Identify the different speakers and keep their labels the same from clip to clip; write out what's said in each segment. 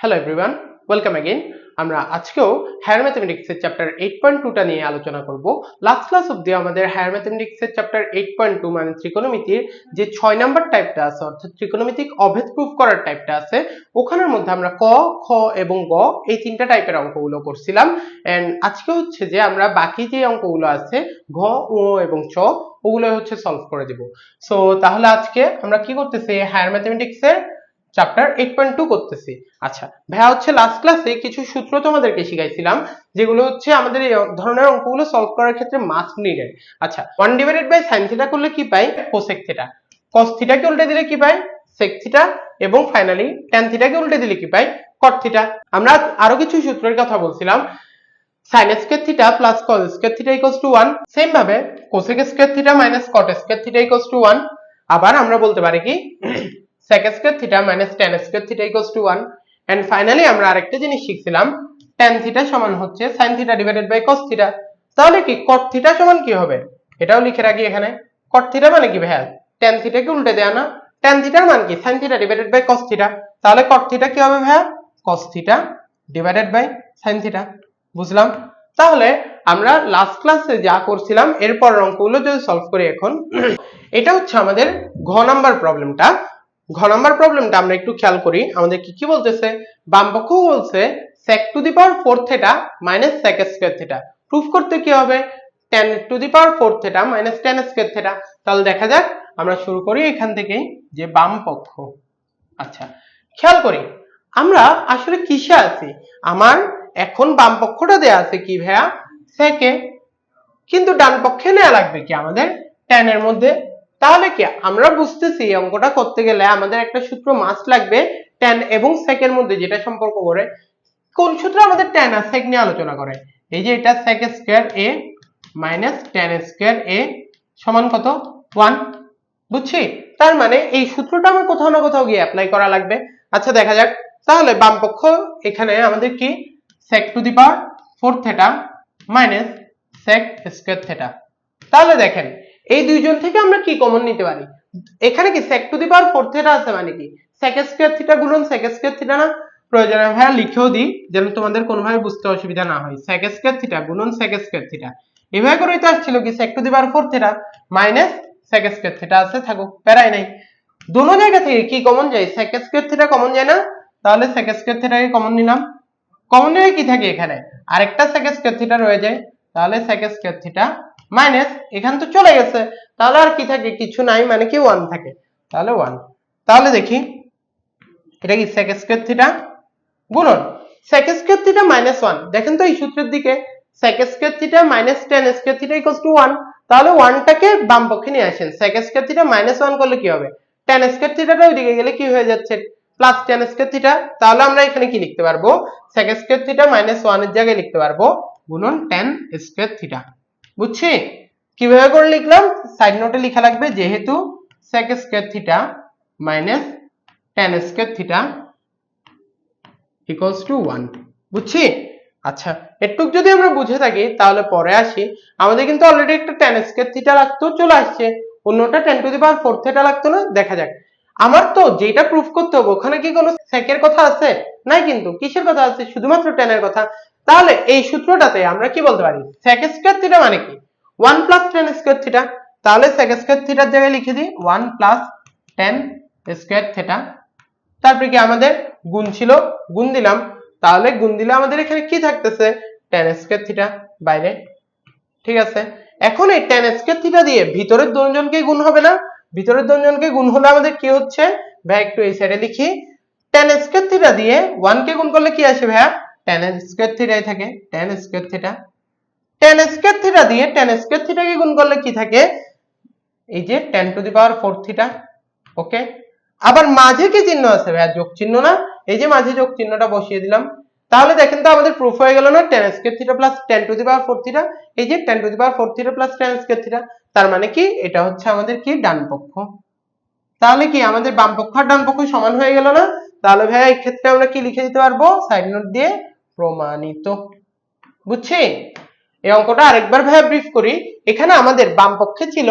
Speaker 1: Hello everyone welcome again আমরা আজকেও higher ম্যাথমেটিক্সের চ্যাপ্টার এইট পয়েন্ট টুটা নিয়ে আলোচনা করব। লাস্ট ক্লাস অব্দি আমাদের হায়ার ম্যাথমেটিক্সের চ্যাপ্টার এইট পয়েন্ট টু মানে ত্রিকোণমিতির যে ছয় নাম্বার টাইপটা আছে, অর্থাৎ ত্রিকোণমিতিক অভেদ প্রুফ করার টাইপটা আছে, ওখানের মধ্যে আমরা ক, খ এবং গ এই তিনটা টাইপের অঙ্কগুলো করছিলাম। এন্ড আজকে হচ্ছে যে আমরা বাকি যে অঙ্কগুলো আছে, ঘ ও এবং চ ওগুলো হচ্ছে সলভ করে দেব। সো তাহলে আজকে আমরা কি করতেছি হায়ার ম্যাথমেটিক্সের চ্যাপ্টার এইট পয়েন্ট টু করতেছি। আচ্ছা ভাইয়া হচ্ছে লাস্ট ক্লাসে কিছু সূত্র তোমাদেরকে শিখাইছিলাম, যেগুলো হচ্ছে আমাদের এই ধরনের অঙ্কগুলো সলভ করার ক্ষেত্রে মাস্ট নিডেড আচ্ছা one divided by sine theta করলে কি পাই? কোসেক থিটা কস থিটাকে উল্টে দিলে কি পাই? সেক থিটা এবং ফাইনালি ট্যান থিটাকে উল্টে দিলে কি পাই? কট থিটা আমরা আরও কিছু সূত্রের কথা বলছিলাম। Sine square theta plus cos square theta equals to 1 same ভাবে cosec square theta minus cot square theta equals to 1 আবার আমরা বলতে পারি কি? Sec square theta minus tan square theta equals to 1 and finally আমরা আরেকটা জিনিস শিখছিলাম, tan থিটা সমান হচ্ছে sin theta divided by cos theta তাহলে কি cot থিটা সমান কি হবে? এটাও লিখে রাখি এখানে। cot থিটা মানে কি ভাইয়া? tan থিটাকে উল্টে দেয়া না। tan থিটার মান কি? sin theta divided by cos theta তাহলে cot থিটা কি হবে ভাইয়া? cos theta divided by sin theta বুঝলাম? তাহলে আমরা লাস্ট ক্লাসে যা করছিলাম এরপর অঙ্কগুলো যদি সলভ করি এখন, এটা হচ্ছে আমাদের ঘ নাম্বার প্রবলেমটা ঘ নাম্বার প্রবলেমটা আমরা একটু খেয়াল করি। আমাদের কি কি বলতেছে? বাম পক্ষ বলছে, sec to the power 4 theta minus sec square theta proof করতে কি হবে? tan to the power 4 theta minus tan square theta তাহলে দেখা যাক, আমরা শুরু করি এখান থেকে যে বাম পক্ষ আচ্ছা খেয়াল করি, আমরা আসলে কিসে আছি? আমার এখন বাম পক্ষটা দেয়া আছে কি ভাইয়া? সেকে কিন্তু ডান পক্ষে নেওয়া লাগবে কি আমাদের? tan এর মধ্যে। তাহলে কি? আমরা বুঝতেছি অঙ্কটা করতে গেলে আমাদের একটা সূত্র মাস্ট লাগবে, tan এবং সেকের মধ্যে যেটা সম্পর্ক করে। কোন সূত্র আমাদের tan আর sec নিয়ে আলোচনা করে? এই যে এটা sec square a minus tan square a সমান কত? 1 বুঝছি? তার মানে এই সূত্রটা আমার কোথাও না কোথাও গিয়ে অ্যাপ্লাই করা লাগবে। আচ্ছা দেখা যাক। তাহলে বাম পক্ষ এখানে আমাদের কি? sec to the power four theta minus sec square theta তাহলে দেখেন এই দুইজন থেকে আমরা কি কমন নিতে পারি? এখানে কি sec to the power 4 theta আছে মানে কি? sec স্কয়ার থিটা গুণন, sec স্কয়ার থিটা না? প্রয়োজনে ভাইয়া লিখেও দিই, যেন তোমাদের কোনোভাবে বুঝতে অসুবিধা না হয়। sec স্কয়ার থিটা গুণন, sec স্কয়ার থিটা এভাবে করেই তো আসছিল কি? sec to the power 4 theta minus sec square theta আছে, থাকুক, প্যারাই নাই। দোনো জায়গা থেকে কি কমন যায়? sec স্কয়ার থিটা কমন যায় না? তাহলে sec স্কয়ার থিটাকে কমন নিলাম। কমন নিলে কি থাকে এখানে? আরেকটা sec স্কয়ার থিটা রয়ে যায়। তাহলে sec স্কয়ার থিটা মাইনাস এখান তো চলে গেছে। তাহলে আর কি থাকে? কিছু নাই মানে কি ওয়ান থাকে? তাহলে ওয়ান তাহলে দেখি, এটা কি sec স্কয়ার থিটা গুণন sec square theta minus one দেখেন তো এই সূত্রের দিকে, sec square theta minus tan square theta equals to one তাহলে ওয়ানটাকে বাম পক্ষে নিয়ে আসেন। sec square theta minus one করলে কি হবে? tan স্কয়ার থিটাটা ওইদিকে গেলে কি হয়ে যাচ্ছে? প্লাস টেন স্কয়ার থিটা তাহলে আমরা এখানে কি লিখতে পারব? sec স্কয়ার থিটা মাইনাস 1 এর জায়গায় লিখতে পারব, গুণন টেন স্কয়ার থিটা বুঝছি? কীভাবে করে লিখলাম? সাইড নোটে লেখা লাগবে যেহেতু sec square theta minus tan square theta equals to 1 বুঝছি? আচ্ছা একটু যদি আমরা বুঝে থাকি, তাহলে পরে আসি। আমাদের কিন্তু অলরেডি একটা tan স্কয়ার থিটা লাগতো, চলে আসছে। অন্যটা tan to the power 4 theta লাগতো না? দেখা যাক। আমার তো যেটা প্রুফ করতে হবে, ওখানে কি কোনো এর কথা আছে? নাই কিন্তু, কিসের কথা আছে? শুধুমাত্র এর কথা। তাহলে এই সূত্রটাতে আমরা কি বলতে পারি? sec স্কয়ার থিটা মানে কি? 1 প্লাস tan স্কয়ার থিটা তাহলে sec স্কয়ার থিটার জায়গায় লিখে দিই 1 প্লাস tan স্কয়ার থিটা তারপরে কি আমাদের গুণ ছিল? গুণ দিলাম। তাহলে গুণ দিলে আমাদের এখানে কি থাকতেছে? tan স্কয়ার থিটা বাইরে। ঠিক আছে? এখন এই tan স্কয়ার থিটা দিয়ে ভিতরের দুজনকে গুণ হবে না। ভিতরের দুজনকে গুণ হলে আমাদের কি হচ্ছে? ভাই, একটু এই সাইডে লিখি। tan স্কয়ার থিটা দিয়ে 1 কে গুণ করলে কি আসে ভাইয়া? Tan স্কয়ার থিটাই থাকে, tan square theta tan square theta দিয়ে tan স্কয়ার থিটাকে গুণ করলে কি থাকে? এই যে tan to the power 4 theta okay আবার মাঝে কি চিহ্ন আছে? ভাইয়া, যোগ চিহ্ন না? এই যে মাঝে যোগ চিহ্নটা বসিয়ে দিলাম। তাহলে দেখেন তো আমাদের প্রুফ হয়ে গেল না, tan square theta plus tan to the power 4 theta এই যে tan to the power 4 theta plus tan square theta তার মানে কি? এটা হচ্ছে আমাদের কি? ডান পক্ষ তাহলে কি আমাদের বাম পক্ষ আর ডান পক্ষ সমান হয়ে গেল না? তাহলে ভাইয়া, এই ক্ষেত্রে আমরা কি লিখে দিতে পারব? সাইড নোট দিয়ে প্রমাণিত। বুঝছি? এই অঙ্কটা আরেকবার ভাইয়া ব্রিফ করি। এখানে আমাদের বাম পক্ষে ছিল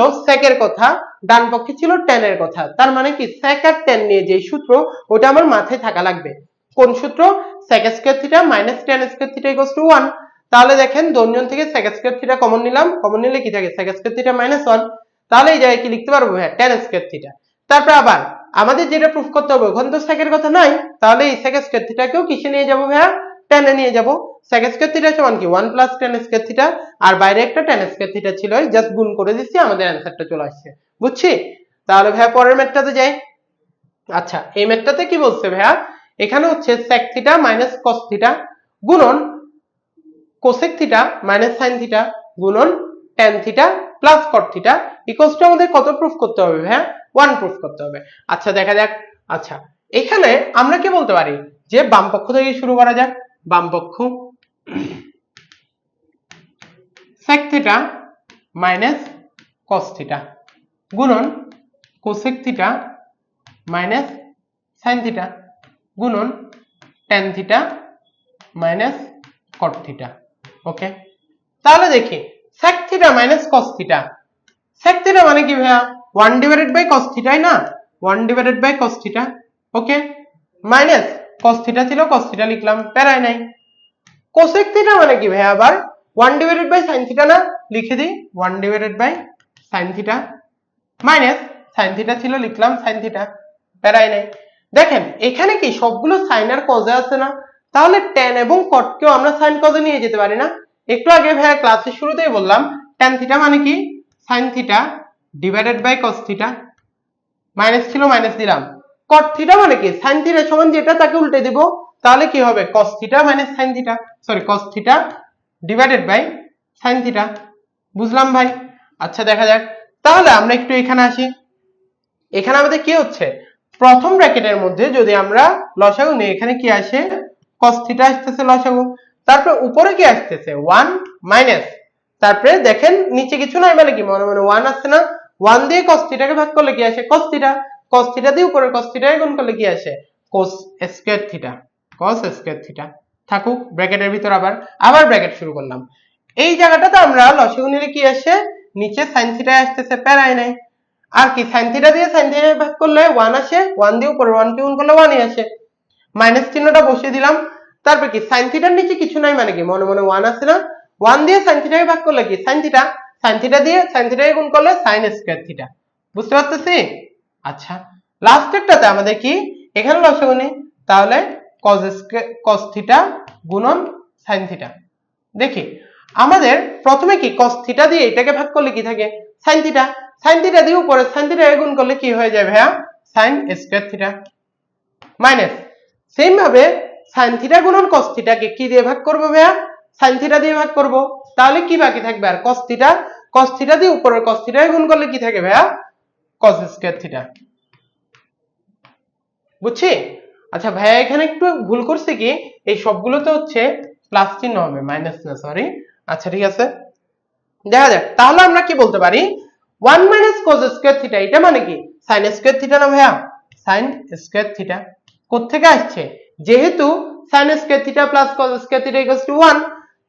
Speaker 1: এর কথা, ডান পক্ষে ছিল এর কথা। তার মানে কি? sec আর tan নিয়ে যে সূত্র, ওটা আমার মাথায় থাকা লাগবে। কোন সূত্র? sec square theta minus tan square theta equals to 1 তাহলে দেখেন দৈর্ঘ্য থেকে sec স্কয়ার থিটা কমন নিলাম। কমন নিলে কি থাকে? sec স্কয়ার থিটা মাইনাস 1 তাহলে এই জায়গায় কি লিখতে পারব হ্যাঁ টেন স্কয়ার থিটা তারপর আবার আমাদের যেটা প্রুফ করতে হবে, ওখানে তো এর কথা নাই। তাহলে এই sec স্কয়ার থিটাকেও কিসে নিয়ে যাব ভাইয়া? এ নিয়ে যাব। sec স্কয়ার থিটা সমান কি 1 প্লাস tan স্কয়ার থিটা আর বাইরে একটা tan স্কয়ার থিটা ছিল জাস্ট গুণ করে দিচ্ছি, আমাদের অ্যানসারটা চলে আসছে। বুঝছি? তাহলে ভাইয়া পরের ম্যাথটাতে যাই। আচ্ছা এই ম্যাথটাতে কি বলছে ভাইয়া? এখানে হচ্ছে sec theta minus cos theta গুণন cosec theta minus sin theta গুণন tan theta plus cot theta equals to আমাদের কত প্রুফ করতে হবে ভাইয়া? 1 প্রুফ করতে হবে। আচ্ছা দেখা যাক। আচ্ছা এখানে আমরা কি বলতে পারি? যে বাম পক্ষ থেকে শুরু করা যাক। বাম পক্ষ। sec theta minus cos theta গুণন cosec theta minus sin theta গুণন tan theta minus cot theta okay তাহলে দেখি, sec theta minus cos theta sec theta মানে কি ভাইয়া? 1 ডিভাইডেড বাই cos থিটাই না? 1 divided by cos theta okay minus cos theta ছিল, cos থিটা লিখলাম প্যারাই নাই। cosec থিটা মানে কি ভাইয়া আবার 1 ডিভাইডেড বাই sin থিটা না? লিখে দিই 1 divided by sin theta minus sin theta ছিল, লিখলাম sin থিটা প্যারাই নাই। দেখেন, এখানে কি সবগুলো sin আর cos এ আছে না? তাহলে tan এবং cot কেও আমরা sin cos এ নিয়ে যেতে পারি না। একটু আগে ভাইয়া ক্লাসের শুরুতেই বললাম, tan থিটা মানে কি? sin theta divided by cos theta minus ছিল মাইনাস দিলাম। Cot থিটা মানে কি? sin থিটা সমান যেটা তাকে উল্টে দিব, তাহলে কি হবে? cos theta minus sin theta sorry cos theta divided by sin theta বুঝলাম ভাই? আচ্ছা দেখা যাক। তাহলে আমরা একটু এখানে আসি। এখানে আমাদের কি হচ্ছে? প্রথম ব্র্যাকেটের মধ্যে যদি আমরা লসাগু নিই, এখানে কি আসে? cos থিটা আসতেছে লসাগু। তারপরে উপরে কি আসতেছে? 1 মাইনাস তারপরে দেখেন, নিচে কিছু নাই মানে কি? মনে মনে 1 আসছে না। 1 দিয়ে cos থিটাকে ভাগ করলে কি আসে? cos থিটা cos থিটা দিয়ে উপরে cos থিটাকে গুণ করলে কি আসে? Cos square theta cos square theta থাকুক ব্র্যাকেটের ভিতর আবার আবার ব্র্যাকেট শুরু করলাম। এই জায়গাটাতে আমরা লসাগু নিলে কি আসে? নিচে sin থিটা আসতেছে প্যারাই নাই। আর কি, sin থিটা দিয়ে sin থিটা ভাগ করলে 1 আসে 1 দিয়ে উপরে 1 কে গুণ করলে 1 ই আসে। মাইনাস চিহ্নটা বসিয়ে দিলাম। তারপর কি, sin থিটার নিচে কিছু নাই মানে কি? মনে মনে 1 আছে না। 1 দিয়ে sin থিটাকে ভাগ করলে কি? sin থিটা sin থিটা দিয়ে, sin থিটাকে গুণ করলে sin স্কয়ার থিটা বুঝতে পারতেছি? আচ্ছা লাস্টেরটাতে আমাদের কি? এখানে লসাগু নেই তাহলে cos স্কয়ার cos থিটা গুণন sin থিটা দেখি, আমাদের প্রথমে কি cos থিটা দিয়ে এটাকে ভাগ করলে কি থাকে? sin থিটা sin থিটা দিয়ে উপরে sin থিটা গুণ করলে কি হয়ে যায় ভাইয়া? sin square theta minus same ভাবে sin থিটা গুণন cos থিটাকে কি দিয়ে ভাগ করব ভাইয়া? sin থিটা দিয়ে ভাগ করব। তাহলে কি বাকি থাকবে আর? cos থিটা cos থিটা দিয়ে উপরের cos থিটা গুণ করলে কি থাকে ভাইয়া? Cos স্কয়ার থিটা বুঝছি? আচ্ছা ভাইয়া, এখানে একটু ভুল করছে কি? এই সবগুলোতে হচ্ছে প্লাস চিহ্ন হবে মাইনাস না সরি আচ্ছা ঠিক আছে। দেখা যাক, তাহলে আমরা কি বলতে পারি? 1 মাইনাস cos স্কয়ার থিটা এটা মানে কি? sin স্কয়ার থিটা না, ভাইয়া? sin স্কয়ার থিটা কোত্থেকে আসছে? যেহেতু sin square theta plus cos square theta equals to 1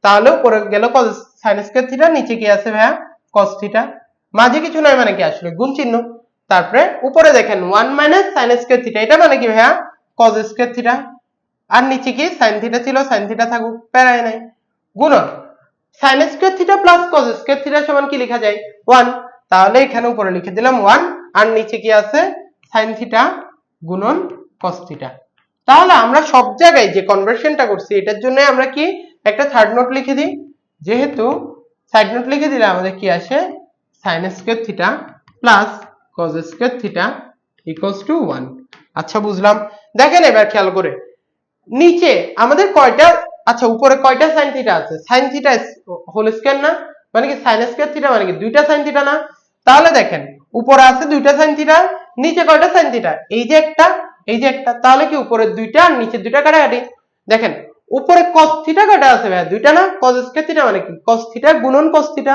Speaker 1: তাহলে উপরে গেল cos, sin স্কয়ার থিটা নিচে কি আছে, ভাইয়া? cos থিটা মাঝে কিছু নয় মানে কি আসলে? গুণ চিহ্ন। তারপরে উপরে দেখেন one minus sin square theta এটা মানে কি ভাইয়া? cos স্কয়ার থিটা আর নিচে কি? সাইন থিটা ছিল, sin থিটা থাকুক, প্যারায় নাই। গুণন, sin square theta plus cos square theta সমান কি লেখা যায়? ওয়ান তাহলে এখানে উপরে লিখে দিলাম ওয়ান আর নিচে কি আছে? সাইন থিটা গুণন cos থিটা তাহলে আমরা সব জায়গায় যে কনভার্সনটা করছি, এটার জন্য আমরা কি একটা থার্ড নোট লিখে দিই। যেহেতু সাইড নোট লিখে দিলে আমাদের কি আসে? sin square theta plus cos square theta equals to 1 আচ্ছা বুঝলাম। দেখেন এবার খেয়াল করে। নিচে আমাদের কয়টা আচ্ছা উপরে কয়টা sin থিটা আছে? sin থিটা হোল স্কয়ার না? মানে কি sin স্কয়ার থিটা মানে কি দুইটা sin থিটা না? তাহলে দেখেন, উপরে আছে দুইটা sin থিটা নিচে কয়টা sin থিটা এই যে একটা, এই যে একটা। তাহলে কি উপরে দুইটা আর নিচে দুইটা কাটাকাটি? দেখেন, উপরে cos থিটা কয়টা আছে ভাই দুইটা না? cos স্কয়ার থিটা মানে কি? cos থিটা গুণন cos থিটা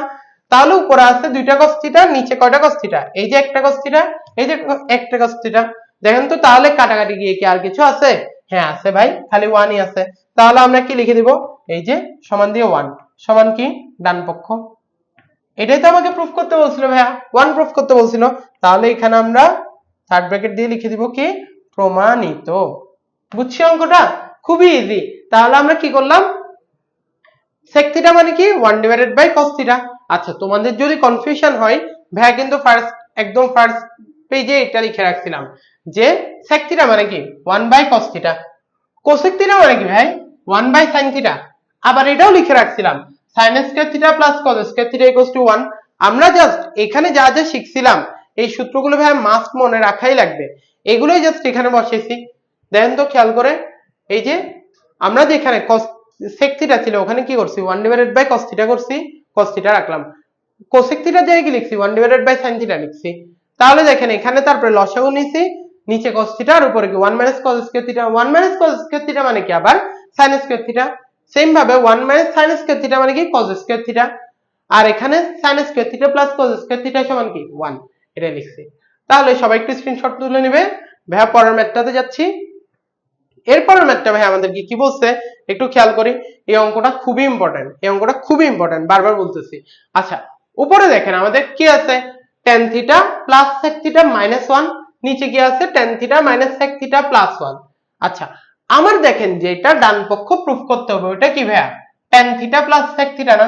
Speaker 1: তাহলে উপরে আছে দুইটা cos থিটা নিচে কয়টা cos থিটা এই যে একটা cos থিটা এই যে একটা cos থিটা দেখেন তো, তাহলে কাটাকাটি গিয়ে কি আর কিছু আছে? হ্যাঁ আছে ভাই খালি ওয়ানই আছে। তাহলে আমরা কি লিখে দিব? এই যে, সমান দিয়ে ওয়ান সমান কি? ডান পক্ষ। এটাই তো আমাকে প্রুফ করতে বলছিল ভাইয়া। ওয়ান প্রুফ করতে বলছিল। তাহলে এখানে আমরা থার্ড ব্র্যাকেট দিয়ে লিখে দিব কি? প্রমাণিত। বুঝছি অঙ্কটা? খুবই ইজি তাহলে আমরা কি করলাম? sec থিটা মানে কি? One divided by cos theta আচ্ছা তোমাদের যদি কনফিউশন হয়, ভাইয়া কিন্তু ফার্স্ট একদম ফার্স্ট পেজে এটা লিখে রাখছিলাম। যে sec মানে কি? 1 বাই cos থিটা cosec মানে কি ভাই? 1 বাই sin আবার এটাও লিখে রাখছিলাম। sin square plus cos square theta equals to 1 আমরা জাস্ট এখানে যা যা শিখছিলাম, এই সূত্রগুলো ভাই মাস্ট মনে রাখাই লাগবে। এগুলোই জাস্ট এখানে বসেছি দেখেন তো খেয়াল করে, এই যে আমরা যেখানে cos sec ছিল, ওখানে কি করছি? 1 ডিভাইডেড বাই cos করছি। Cos থিটা রাখলাম। cosec থিটা দিয়ে কি লিখছি? 1 ডিভাইডেড বাই sin থিটা লিখছি। তাহলে দেখেন, এখানে তারপরে লসাগু নিছি। নিচে cos থিটা আর উপরে কি? 1 cos square theta 1 cos square theta মানে কি? আবার sin স্কয়ার থিটা সেম ভাবে 1 মাইনাস sin স্কয়ার থিটা মানে কি? cos স্কয়ার থিটা আর এখানে sin square theta plus cos square theta সমান কি? 1 এটা লিখছি। তাহলে সবাই একটু স্ক্রিনশট তুলে নেবে। ভাইয়া পরের ম্যাথটাতে যাচ্ছি। এরপরের ম্যাথটা ভাই আমাদেরকে কি বলছে? একটু খেয়াল করি, এই অঙ্কটা খুবই ইম্পর্টেন্ট এই অঙ্কটা খুবই ইম্পর্টেন্ট বারবার বলতেছি। আচ্ছা উপরে দেখেন আমাদের কি আছে? tan theta plus sec theta minus one নিচে কি আছে? tan theta minus sec theta plus one আচ্ছা আমার দেখেন যে এটা ডান পক্ষ প্রুফ করতে হবে ওটা কি ভাইয়া? tan theta plus sec theta না?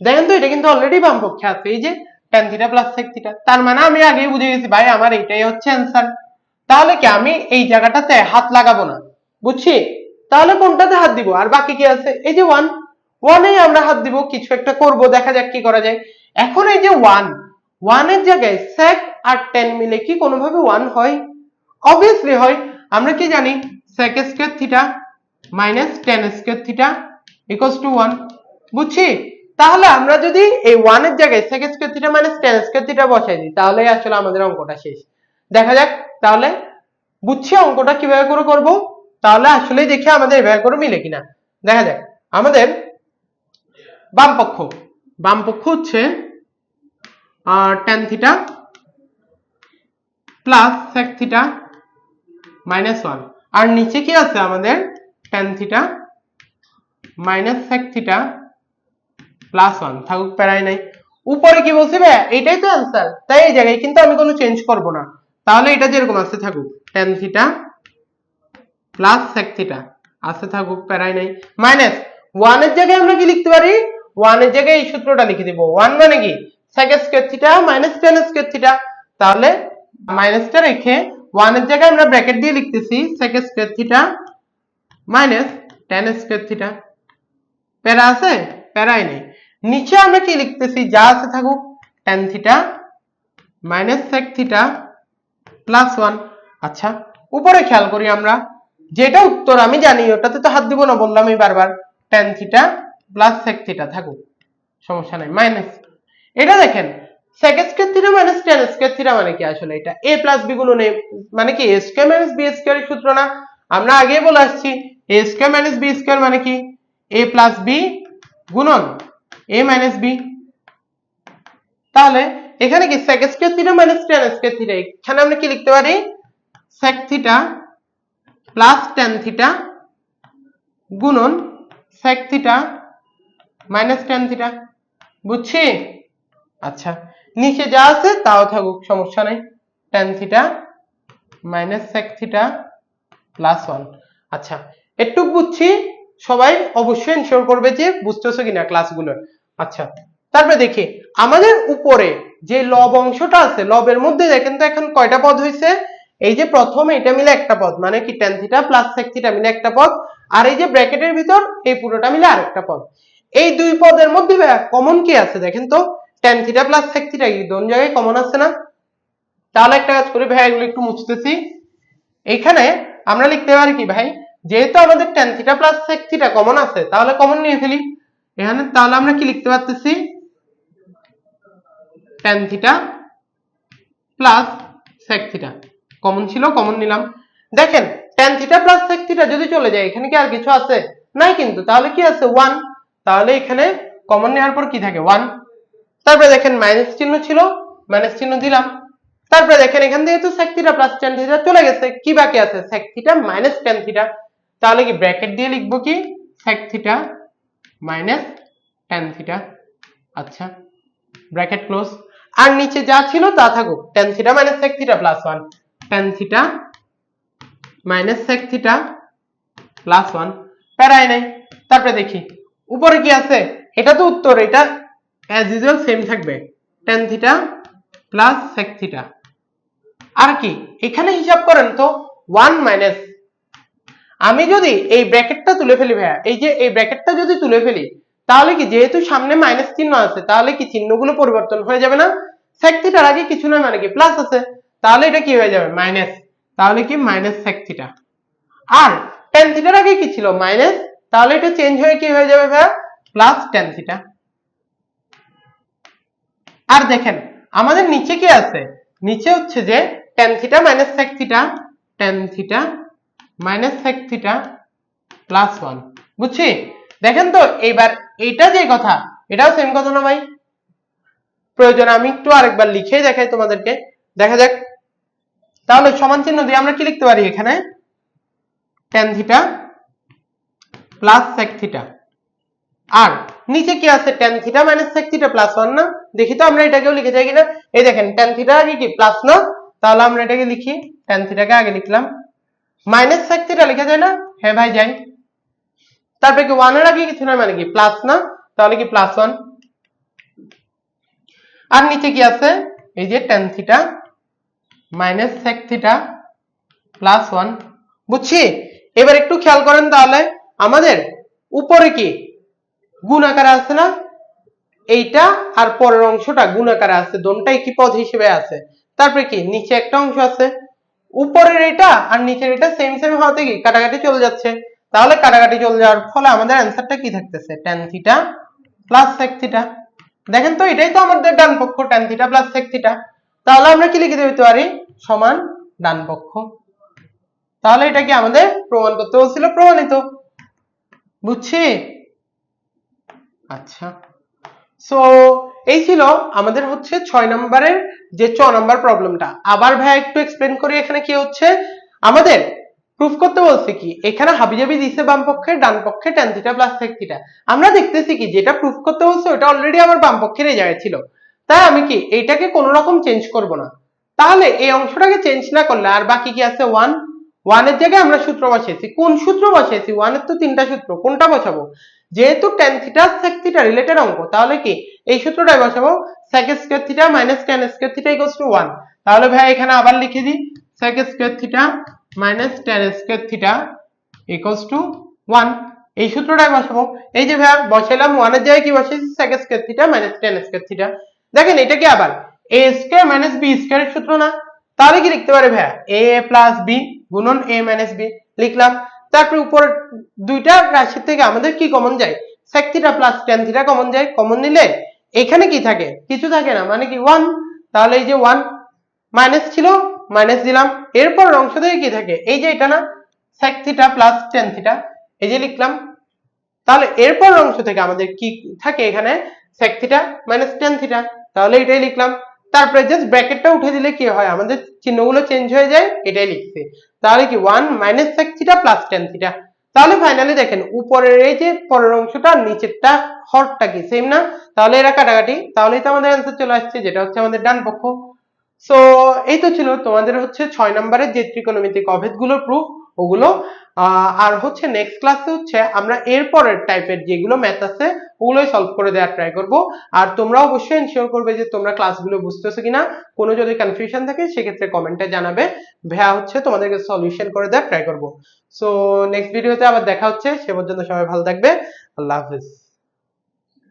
Speaker 1: দেখেন তো, এটা কিন্তু অলরেডি বাম পক্ষে আছে, এই যে tan theta plus sec theta তার মানে আমি আগেই বুঝে গেছি, ভাই, আমার এটাই হচ্ছে অ্যান্সার তাহলে কি আমি এই জায়গাটাতে হাত লাগাবো না? বুঝছি? তাহলে কোনটাতে হাত দিব? আর বাকি কি আছে? এই যে ওয়ান ওয়ানে আমরা হাত দিব, কিছু একটা করব, দেখা যাক কি করা যায়। এখন এই যে ওয়ান ওয়ানের জায়গায় sec আর টেন মিলে কি কোনোভাবে ওয়ান হয়? অবভিয়াসলি হয়। আমরা কি জানি? sec square theta minus tan square theta equals to one বুঝছি? তাহলে আমরা যদি এই ওয়ানের জায়গায় sec square theta minus tan square theta বসাই দিই তাহলে আসলে আমাদের অঙ্কটা শেষ। দেখা যাক, তাহলে বুঝছি অঙ্কটা কীভাবে করে করব? তাহলে আসলে দেখি আমাদের করে মিলে কিনা। দেখা যাক। আমাদের বাম পক্ষ বাম পক্ষ হচ্ছে tan theta plus theta minus one আর নিচে কি আছে আমাদের? Tan theta minus sec theta plus one থাকুক প্যারাই নাই। উপরে কি বলছে ভাইয়া? এটাই তো অ্যান্সার তাই এই জায়গায় কিন্তু আমি কোনো চেঞ্জ করব না। তাহলে এটা যেরকম আছে, থাকুক। Tan theta plus sec theta আছে থাকুক, প্যারাই নাই। মাইনাস ওয়ানের জায়গায় আমরা কি লিখতে পারি? ওয়ানের জায়গায় এই সূত্রটা লিখে দিব। ওয়ান মানে কি? sec square theta minus tan square theta তাহলে মাইনাসটা রেখে ওয়ানের জায়গায় আমরা ব্র্যাকেট দিয়ে লিখতেছি sec square theta minus tan square theta প্যারা আছে? প্যারাই নেই। নিচে আমরা কি লিখতেছি? যা আছে থাকুক, tan theta minus sec theta plus one আচ্ছা উপরে খেয়াল করি আমরা। যেটা উত্তর আমি জানি, ওটাতে তো হাত দিব না, বললাম আমি বারবার। tan theta plus sec theta থাকুক, সমস্যা নাই মাইনাস এটা দেখেন, sec square theta minus tan square theta মানে কি আসলে এটা? a প্লাস b গুণন a মানে কি, a square minus b square এর সূত্র না? আমরা আগেই বলে আসছি, a square minus b square মানে কি? a প্লাস b গুণন, a মাইনাস b তাহলে, এখানে কি sec square theta minus tan square theta এখানে আমরা কি লিখতে পারি? sec theta plus tan theta গুণন sec theta minus tan theta বুঝছি? আচ্ছা নিচে যা আছে তাও থাকুক, সমস্যা নাই। tan theta minus sec theta plus one আচ্ছা একটু বুঝছি, সবাই অবশ্যই এনশিওর করবে যে বুঝতেছো কিনা ক্লাসগুলো আচ্ছা তারপরে দেখি, আমাদের উপরে যে লব অংশটা আছে লবের মধ্যে দেখেন তো এখন কয়টা পদ হয়েছে এই যে প্রথম এটা মিলে একটা পদ মানে কি tan theta plus sec theta মিলে একটা পদ, আর এই যে ব্র্যাকেটের ভিতর এই পুরোটা মিলে আরেকটা পদ। এই দুই পদের মধ্যে কমন কি আছে দেখেন তো? tan theta plus sec theta কি দোন জায়গায় কমন আছে না? তাহলে একটা কাজ করি, ভাই, এগুলো একটু মুছতেছি। এখানে আমরা লিখতে পারি কি, ভাই? যেহেতু আমাদের tan theta plus sec theta common আছে, তাহলে কমন নিয়ে ফেলি। এখানে তাহলে আমরা কি লিখতে পারতেছি? tan theta plus sec theta common ছিল কমন নিলাম। দেখেন, tan theta plus sec theta যদি চলে যায়, এখানে কি আর কিছু আছে? নাই কিন্তু, তাহলে কি আছে? 1 তাহলে এখানে কমন নেওয়ার পর কি থাকে? 1 তারপরে দেখেন মাইনাস চিহ্ন ছিল মাইনাস চিহ্ন দিলাম। তারপরে দেখেন, এখান থেকে তো sec theta plus tan theta চলে গেছে। কি বাকি আছে? sec theta minus tan theta তাহলে কি ব্র্যাকেট দিয়ে লিখব কি? sec theta minus tan theta আচ্ছা ব্র্যাকেট ক্লোজ আর নিচে যা ছিল তা থাকুক। tan theta minus sec theta plus one tan theta minus sec theta plus one প্যারাই নাই। তারপরে দেখি, উপরে কি আছে? এটা তো উত্তর, এটা অ্যাজ ইউজুয়াল সেম থাকবে। Tan theta plus sec theta আর কি, এখানে হিসাব করেন তো ওয়ান মাইনাস আমি যদি এই ব্র্যাকেটটা তুলে ফেলি ভাইয়া, এই যে এই ব্র্যাকেটটা যদি তুলে ফেলি, তাহলে কি যেহেতু সামনে মাইনাস চিহ্ন আছে, তাহলে কি চিহ্নগুলো পরিবর্তন হয়ে যাবে না? সেক থিটার আগে কিছু নয় মানে কি প্লাস আছে। তাহলে এটা কি হয়ে যাবে? মাইনাস তাহলে কি? মাইনাস সেক থিটা আর টেন থিটার আগে কি ছিল? মাইনাস তাহলে এটা চেঞ্জ হয়ে কি হয়ে যাবে ভাইয়া? প্লাস টেন থিটা আর দেখেন, আমাদের নিচে কি আছে? নিচে হচ্ছে যে tan theta minus sec theta tan theta minus sec theta plus one বুঝছি? দেখেন তো, এইবার এইটা যে কথা, এটাও সেম কথা না ভাই? প্রয়োজন আমি একটু আরেকবার লিখে দেখাই তোমাদেরকে। দেখা যাক তাহলে সমান চিহ্ন দিয়ে আমরা কি লিখতে পারি এখানে? Tan theta plus sec theta আর নিচে কি আছে tan theta minus sec theta plus one না? দেখি তো আমরা এটাকেও লিখে যাই কিনা। এই দেখেন টেন থিটা আগে কি প্লাস না? তাহলে আমরা এটাকে লিখি টেন থিটাকে আগে লিখলাম। মাইনাস সেক থিটা লেখা যায় না? হ্যাঁ ভাই, যাই। তারপরে কি ওয়ানের আগে কিছু না মানে কি? প্লাস না? তাহলে কি প্লাস ওয়ান আর নিচে কি আছে? এই যে tan theta minus sec theta plus one বুঝছি? এবার একটু খেয়াল করেন তাহলে, আমাদের উপরে কি গুণ আকারে আছে না? এইটা আর পরের অংশটা গুণ আকারে আছে দোনটাই কি পদ হিসেবে আছে? তারপরে কি? নিচে একটা অংশ আছে। উপরের এটা আর নিচের এটা সেম সেম হওয়াতে কি? কাটাকাটি চলে যাচ্ছে। তাহলে কাটাকাটি চলে যাওয়ার ফলে আমাদের অ্যান্সারটা কি থাকতেছে? tan theta plus sec theta দেখেন তো, এটাই তো আমাদের ডান পক্ষ, tan theta plus sec theta তাহলে আমরা কি লিখে দিতে পারি? সমান ডান পক্ষ তাহলে এটা কি আমাদের প্রমাণ করতে বলছিল প্রমাণিত। বুঝছি? আচ্ছা। সো এই ছিল আমাদের হচ্ছে ছয় নম্বরের যে ছ নম্বর প্রবলেমটা। আবার ভাই একটু এক্সপ্লেন করি এখানে কি হচ্ছে? আমাদের প্রুফ করতে বলছে কি, এখানে হাবিজাবি দিছে বাম পক্ষে ডান পক্ষে tan থিটা প্লাস থিটা আমরা দেখতেছি কি, যেটা প্রুফ করতে বলছে, ওটা অলরেডি আমার বাম এই জায়গায় ছিল। তাই আমি কি এইটাকে কোনো রকম চেঞ্জ করব না? তাহলে এই অংশটাকে চেঞ্জ না করলে আর বাকি কি আছে? ওয়ান ওয়ানের জায়গায় আমরা সূত্র বসিয়েছি। কোন সূত্র বসিয়েছি? ওয়ানের তো তিনটা সূত্র, কোনটা বসাবো? যেহেতু tan theta sec theta related অঙ্ক, তাহলে কি এই সূত্রটাই বসাবো? sec square theta minus tan square theta equals to one তাহলে ভাই এখানে আবার লিখে দিই। sec square theta minus tan square theta equals to one এই সূত্রটাই বসাবো। এই যে ভাই বসাইলাম 1 এর জায়গায় কি বসিয়েছি? sec square theta minus tan square theta দেখেন, এটা কি আবার? A স্কয়ার মাইনাস b স্কয়ারের সূত্র না? তাহলে কি লিখতে পারে ভাইয়া? A প্লাস b গুণন a মাইনাস b লিখলাম। তারপরে উপরের দুইটা রাশি থেকে আমাদের কি কমন যায়? sec theta plus tan theta common যায়। কমন নিলে এখানে কি থাকে? কিছু থাকে না। মানে কি 1 তাহলে এই যে 1 মাইনাস ছিল মাইনাস দিলাম। এরপর অংশ থেকে কি থাকে? এই যে এটা না, sec theta plus tan theta এই যে লিখলাম। তাহলে এরপর অংশ থেকে আমাদের কি থাকে এখানে? sec theta minus tan theta তাহলে এটাই লিখলাম। তারপরে জাস্ট ব্র্যাকেটটা উঠে দিলে কি হয়? আমাদের চিহ্নগুলো চেঞ্জ হয়ে যায়, এটাই লিখছি। তাহলে কি one minus sec theta plus tan theta তাহলে ফাইনালি দেখেন, উপরের এই যে পরের অংশটা, নিচেরটা হরটা কি? সেম না? তাহলে এরা কাটাকাটি। তাহলেই তো আমাদের অ্যান্সার চলে আসছে, যেটা হচ্ছে আমাদের ডান পক্ষ। সো এই তো ছিল তোমাদের হচ্ছে ছয় নম্বরের যে ত্রিকোণমিতিক অভেদগুলোর প্রুফ ওগুলো। আর হচ্ছে নেক্সট ক্লাসে হচ্ছে আমরা এর পরের টাইপের যেগুলো ম্যাথ আছে, ওগুলোই সলভ করে দেওয়ার ট্রাই করব। আর তোমরা অবশ্যই এনশিওর করবে যে তোমরা ক্লাসগুলো বুঝতেছো কিনা। কোনো যদি কনফিউশন থাকে, সেক্ষেত্রে কমেন্টে জানাবে। ভ্যা হচ্ছে তোমাদেরকে সলিউশন করে দেওয়ার ট্রাই করব। সো নেক্সট ভিডিওতে আবার দেখা হচ্ছে। সে পর্যন্ত সবাই ভালো থাকবে। আল্লাহ হাফিজ।